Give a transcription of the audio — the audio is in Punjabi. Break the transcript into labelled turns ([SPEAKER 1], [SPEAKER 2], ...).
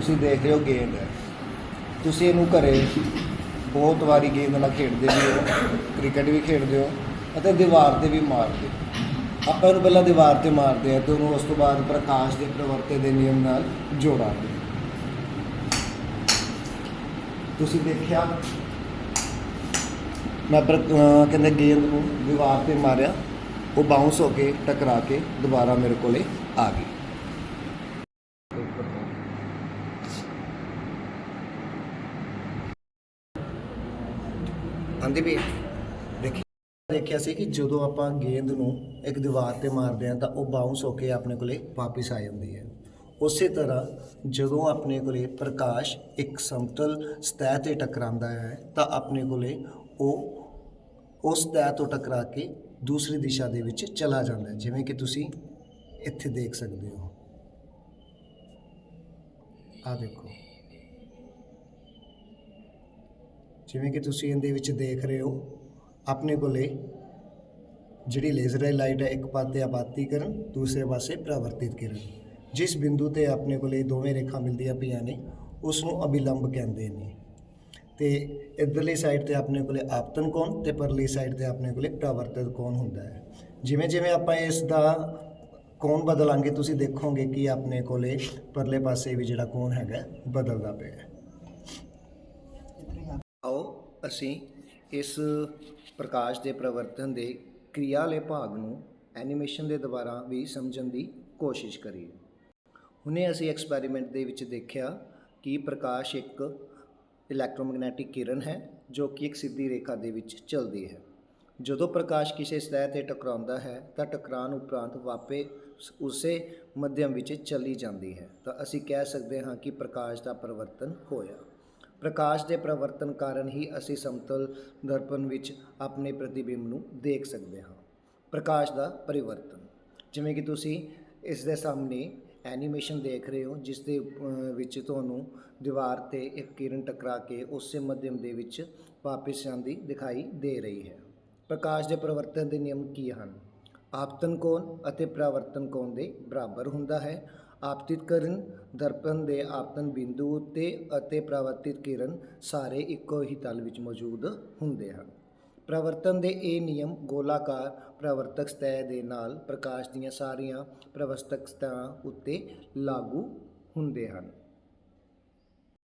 [SPEAKER 1] ਤੁਸੀਂ ਦੇਖ ਰਹੇ ਹੋ ਗੇਂਦ ਹੈ। ਤੁਸੀਂ ਇਹਨੂੰ ਘਰੇ ਬਹੁਤ ਵਾਰੀ ਗੇਂਦ ਨਾਲ ਖੇਡਦੇ ਵੀ ਹੋ, ਕ੍ਰਿਕਟ ਵੀ ਖੇਡਦੇ ਹੋ ਅਤੇ ਦੀਵਾਰ ਤੇ ਵੀ ਮਾਰਦੇ ਹੋ। ਆਪਾਂ ਇਹਨੂੰ ਪਹਿਲਾਂ ਦੀਵਾਰ ਤੇ ਮਾਰਦੇ ਆ ਤੇ ਉਹਨੂੰ ਉਸ ਤੋਂ ਬਾਅਦ ਪ੍ਰਕਾਸ਼ ਦੇ ਪ੍ਰਵਰਤੇ ਦੇ ਨਿਯਮ ਨਾਲ ਜੋੜਾਂਗੇ। ਤੁਸੀਂ ਦੇਖਿਆ? ਮੈਂ ਪਰ ਕਹਿੰਦੇ ਗੇਂਦ ਨੂੰ ਦੀਵਾਰ ਤੇ ਮਾਰਿਆ, ਉਹ ਬਾਉਂਸ ਹੋ ਕੇ ਟਕਰਾ ਕੇ ਦੁਬਾਰਾ ਮੇਰੇ ਕੋਲੇ ਆ ਗਈ। ਆਂਦੀ ਵੀ ਦੇਖੀ, ਦੇਖਿਆ ਸੀ ਕਿ ਜਦੋਂ ਆਪਾਂ ਗੇਂਦ ਨੂੰ ਇੱਕ ਦੀਵਾਰ ਤੇ ਮਾਰਦੇ ਹਾਂ ਤਾਂ ਉਹ ਬਾਉਂਸ ਹੋ ਕੇ ਆਪਣੇ ਕੋਲੇ ਵਾਪਿਸ ਆ ਜਾਂਦੀ ਹੈ। ਉਸੇ ਤਰ੍ਹਾਂ ਜਦੋਂ ਆਪਣੇ ਕੋਲੇ ਪ੍ਰਕਾਸ਼ ਇੱਕ ਸਮਤਲ ਸਤਹ ਤੇ ਟਕਰਾਉਂਦਾ ਹੈ ਤਾਂ ਆਪਣੇ ਕੋਲੇ ਉਹ ਉਸ ਸਤਹ ਤੋਂ ਟਕਰਾ ਕੇ ਦੂਸਰੀ ਦਿਸ਼ਾ ਦੇ ਵਿੱਚ ਚਲਾ ਜਾਂਦਾ ਹੈ, ਜਿਵੇਂ ਕਿ ਤੁਸੀਂ ਇੱਥੇ ਦੇਖ ਸਕਦੇ ਹੋ। ਆ ਦੇਖੋ। ਜਿਵੇਂ ਕਿ ਤੁਸੀਂ ਇਹਦੇ ਵਿੱਚ ਦੇਖ ਰਹੇ ਹੋ, ਆਪਣੇ ਕੋਲੇ ਜਿਹੜੀ ਲੇਜ਼ਰ ਲਾਈਟ ਹੈ, ਇੱਕ ਪਾਸੇ ਆਪਾਤੀਕਰਨ ਦੂਸਰੇ ਪਾਸੇ ਪਰਾਵਰਤਿਤ ਕਿਰਨ। ਜਿਸ ਬਿੰਦੂ ਤੇ ਆਪਣੇ ਕੋਲੇ ਦੋਵੇਂ ਰੇਖਾ ਮਿਲਦੀਆਂ ਪਈਆਂ ਨੇ ਉਸ ਨੂੰ ਅਭਿਲੰਬ ਕਹਿੰਦੇ ਨੇ। ਤੇ ਇਧਰਲੀ ਸਾਈਡ ਤੇ ਆਪਣੇ ਕੋਲੇ ਆਪਤਨ ਕੋਣ ਤੇ ਪਰਲੀ ਸਾਈਡ ਤੇ ਆਪਣੇ ਕੋਲੇ ਪਰਾਵਰਤਿਤ ਕੋਣ ਹੁੰਦਾ ਹੈ। ਜਿਵੇਂ ਜਿਵੇਂ ਆਪਾਂ ਇਸ ਦਾ ਕੋਣ ਬਦਲਾਂਗੇ, ਤੁਸੀਂ ਦੇਖੋਗੇ ਕਿ ਆਪਣੇ ਕੋਲੇ ਪਰਲੇ ਪਾਸੇ ਵੀ ਜਿਹੜਾ ਕੋਣ ਹੈਗਾ, ਬਦਲਦਾ ਪਿਆ ਹੈ ਆਓ ਅਸੀਂ ਇਸ ਪ੍ਰਕਾਸ਼ ਦੇ ਪ੍ਰਵਰਤਨ ਦੇ ਕਿਰਿਆ ਵਾਲੇ ਭਾਗ ਨੂੰ ਐਨੀਮੇਸ਼ਨ ਦੇ ਦੁਆਰਾ ਵੀ ਸਮਝਣ ਦੀ ਕੋਸ਼ਿਸ਼ ਕਰੀਏ। ਹੁਣੇ ਅਸੀਂ ਐਕਸਪੈਰੀਮੈਂਟ ਦੇ ਵਿੱਚ ਦੇਖਿਆ ਕਿ ਪ੍ਰਕਾਸ਼ ਇੱਕ ਇਲੈਕਟ੍ਰੋਮੈਗਨੈਟਿਕ ਕਿਰਨ ਹੈ, ਜੋ ਕਿ ਇੱਕ ਸਿੱਧੀ ਰੇਖਾ ਦੇ ਵਿੱਚ ਚੱਲਦੀ ਹੈ। ਜਦੋਂ ਪ੍ਰਕਾਸ਼ ਕਿਸੇ ਸਤਹ ਤੇ ਟਕਰਾਉਂਦਾ ਹੈ, ਤਾਂ ਟਕਰਾਉਣ ਉਪਰੰਤ ਵਾਪੇ ਉਸੇ ਮੱਧਿਅਮ ਵਿੱਚ ਚਲੀ ਜਾਂਦੀ ਹੈ। ਤਾਂ ਅਸੀਂ ਕਹਿ ਸਕਦੇ ਹਾਂ ਕਿ ਪ੍ਰਕਾਸ਼ ਦਾ ਪਰਿਵਰਤਨ ਹੋਇਆ। ਪ੍ਰਕਾਸ਼ ਦੇ ਪਰਿਵਰਤਨ ਕਾਰਨ ਹੀ ਅਸੀਂ ਸਮਤਲ ਦਰਪਣ ਵਿੱਚ ਆਪਣੇ ਪ੍ਰਤੀਬਿੰਬ ਨੂੰ ਦੇਖ ਸਕਦੇ ਹਾਂ। ਪ੍ਰਕਾਸ਼ ਦਾ ਪਰਿਵਰਤਨ। ਜਿਵੇਂ ਕਿ ਤੁਸੀਂ ਇਸ ਦੇ ਸਾਹਮਣੇ ਐਨੀਮੇਸ਼ਨ ਦੇਖ ਰਹੇ ਹੋ, ਜਿਸ ਦੇ ਵਿੱਚ ਤੁਹਾਨੂੰ ਦੀਵਾਰ ਤੇ ਇੱਕ ਕਿਰਨ ਟਕਰਾ ਕੇ ਉਸੇ ਮਾਧਿਅਮ ਦੇ ਵਿੱਚ ਵਾਪਸ ਜਾਂਦੀ ਦਿਖਾਈ ਦੇ ਰਹੀ ਹੈ। ਪ੍ਰਕਾਸ਼ ਦੇ ਪਰਿਵਰਤਨ ਦੇ ਨਿਯਮ ਕੀ ਹਨ? ਆਪਤਨ ਕੋਣ ਅਤੇ ਪਰਾਵਰਤਨ ਕੋਣ ਦੇ ਬਰਾਬਰ ਹੁੰਦਾ ਹੈ। ਆਪਤਿਤਕਰਨ ਦਰਪਣ ਦੇ ਆਪਤਨ ਬਿੰਦੂ ਉੱਤੇ ਅਤੇ ਪਰਾਵਰਤਿਤ ਕਿਰਨ ਸਾਰੇ ਇੱਕੋ ਹੀ ਤਲ ਵਿੱਚ ਮੌਜੂਦ ਹੁੰਦੇ ਹਨ। ਪ੍ਰਵਰਤਨ ਦੇ ਇਹ ਨਿਯਮ ਗੋਲਾਕਾਰ ਪ੍ਰਵਰਤਕ ਸਤਹ ਦੇ ਨਾਲ ਪ੍ਰਕਾਸ਼ ਦੀਆਂ ਸਾਰੀਆਂ ਪ੍ਰਵਸਤਕ ਸਤਹਾਂ ਉੱਤੇ ਲਾਗੂ ਹੁੰਦੇ ਹਨ।